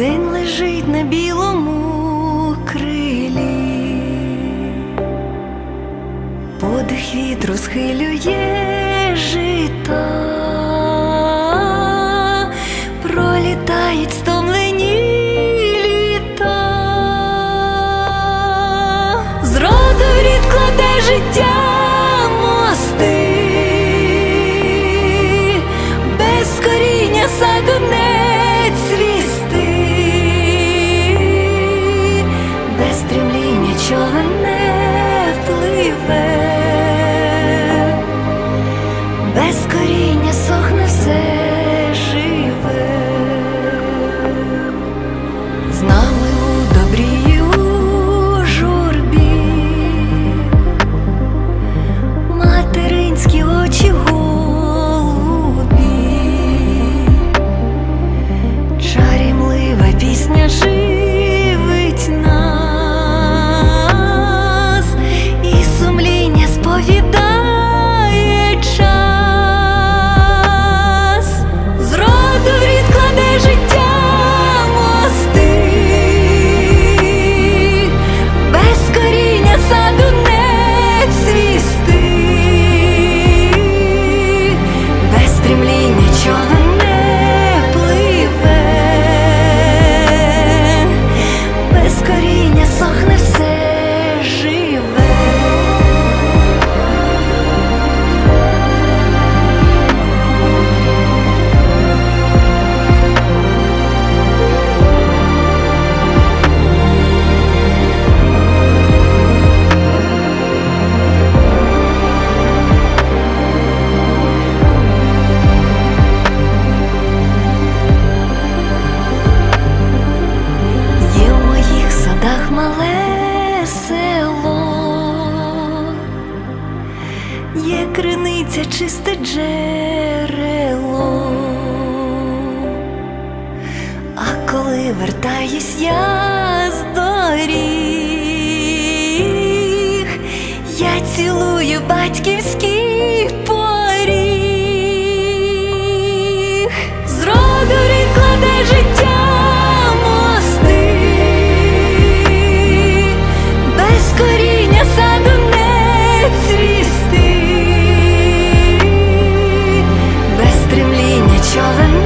День лежить на білому крилі, подих вітру схилює жита, пролітає. є криниця, чисте джерело, а коли вертаюсь я з доріг, я цілую батьківський. You're